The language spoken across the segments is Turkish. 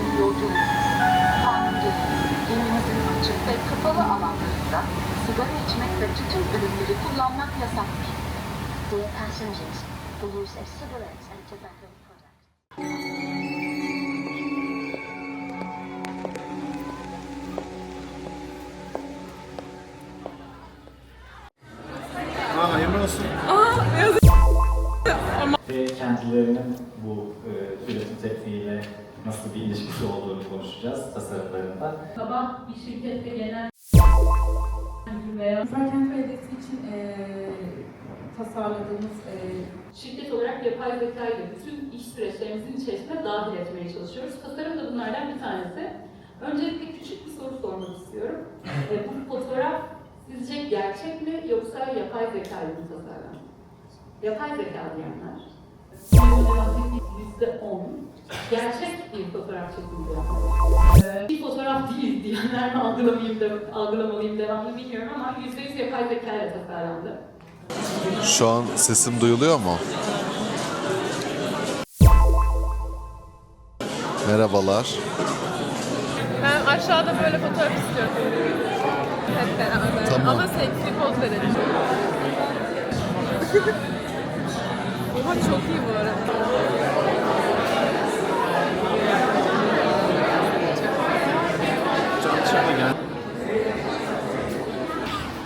sayın yolcularımız. Kanun gemimizin açık ve kapalı alanlarında sigara içmek ve tütün ürünleri kullanmak yasaktır. Dear passengers, the use of cigarettes and tobacco products. Bu e, üretim tekniğiyle nasıl bir ilişkisi olduğunu konuşacağız tasarımlarında. Sabah bir şirkette genel veya Zaten kredisi için eee tasarladığımız eee şirket olarak yapay zeka ile bütün iş süreçlerimizin içerisine dahil etmeye çalışıyoruz. Tasarım da bunlardan bir tanesi. Öncelikle küçük bir soru sormak istiyorum. E, bu fotoğraf sizce gerçek mi yoksa yapay zeka ile mi tasarlandı? Yapay zeka diyenler. Yüzde on. Gerçek bir fotoğraf çekildi. Ee, bir fotoğraf değil diyenler mi algılamayayım, de, algılamalıyım devamlı bilmiyorum ama yüzde yüz yapay zeka ile tasarlandı. Şu an sesim duyuluyor mu? Merhabalar. Ben aşağıda böyle fotoğraf istiyorum. Hep beraber. Tamam. Ama seksi poz verelim. Oha çok iyi bu arada.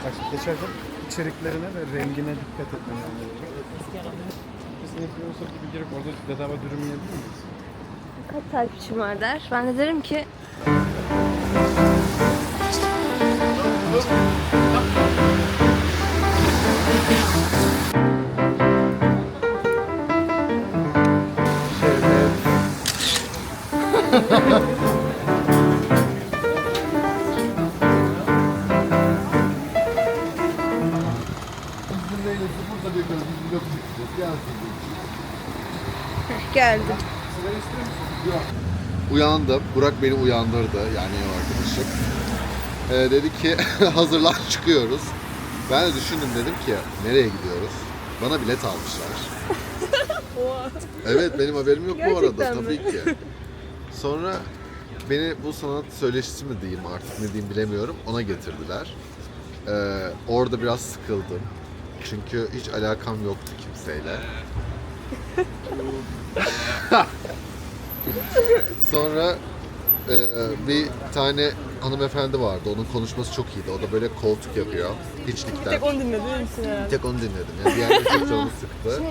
Bak geçerken içeriklerine ve rengine dikkat etmen gerekiyor. Biz influencer gibi girip orada bedava dürüm yiyebilir miyiz? Kaç takipçim var der. Ben de derim ki geldim. Uyandım. Burak beni uyandırdı. Yani ev arkadaşım. Ee, dedi ki hazırlan çıkıyoruz. Ben de düşündüm dedim ki nereye gidiyoruz? Bana bilet almışlar. evet benim haberim yok bu arada Gerçekten mi? tabii ki. Sonra beni bu sanat söyleşisi mi diyeyim artık ne diyeyim bilemiyorum ona getirdiler. Ee, orada biraz sıkıldım. Çünkü hiç alakam yoktu kimseyle. Sonra e, bir tane hanımefendi vardı. Onun konuşması çok iyiydi. O da böyle koltuk yapıyor. Hiçlikten. Tek onu dinledin misin herhalde? Tek onu dinledim. Yani diğerleri çok canımı sıktı.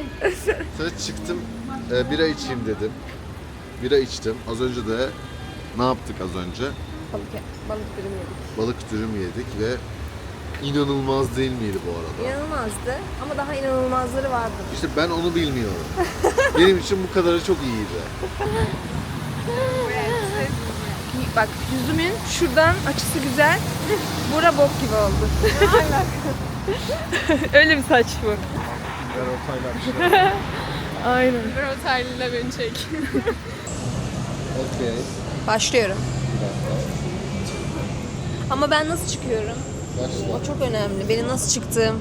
Sonra çıktım. E, bira içeyim dedim. Bira içtim. Az önce de ne yaptık az önce? Balık, balık dürüm yedik. Balık dürüm yedik ve inanılmaz değil miydi bu arada? İnanılmazdı ama daha inanılmazları vardı. İşte ben onu bilmiyorum. Benim için bu kadarı çok iyiydi. Bak yüzümün şuradan açısı güzel. Bura bok gibi oldu. Öyle bir saç bu. Ortaylar bir şey. Aynen. Rotelli'yle beni çek. Okey. Başlıyorum. Ama ben nasıl çıkıyorum? Başla. O çok önemli. Benim nasıl çıktığım.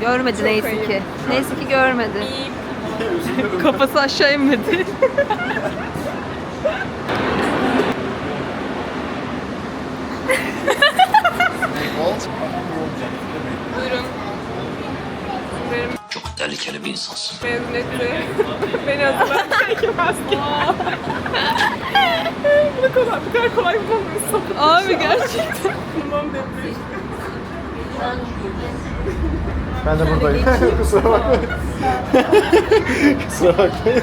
Görmedi neyse ki. Neyse ki görmedi. Kafası aşağı inmedi. tehlikeli bir insansın. mezuniyeti. Beni hazırlar. İki maske. Bu kadar, bu kadar kolay bulmamışsın. Abi gerçekten. Bulmam demiş. Ben de buradayım. Kusura bakmayın. Kusura bakmayın.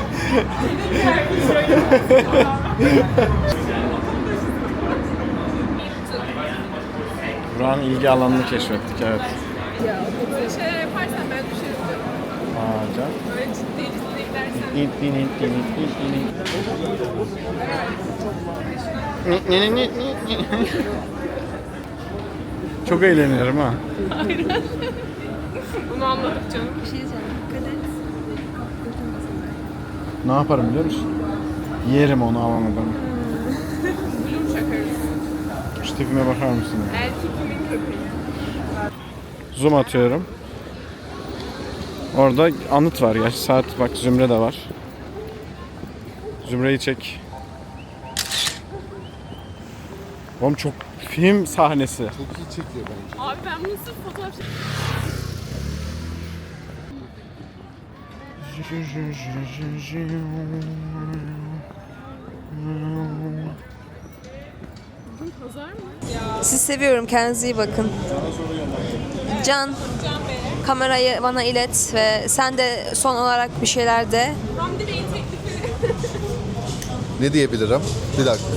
Buranın ilgi alanını keşfettik evet. Böyle şeyler yaparsan ben düşerim can. Böyle ciddi ciddi gidersen. Nit. Nit nit nit nit nit. Çok eğleniyorum ha. Bunu anladık canım. Bir şey diyeceğim. Dikkat et. Ne yaparım biliyor musun? Yerim onu alamadan. Bloom çakarız. Şu tipime bakar mısın? kimin köpeği? Zoom atıyorum. Orada anıt var ya. Saat bak Zümre de var. Zümre'yi çek. Oğlum çok film sahnesi. Çok iyi çekiyor bence. Abi ben bunu sırf fotoğraf Bugün pazar mı? Sizi seviyorum. Kendinize iyi bakın. Can, kamerayı bana ilet ve sen de son olarak bir şeyler de. Hamdi Bey'in teklifi. Ne diyebilirim? Bir dakika.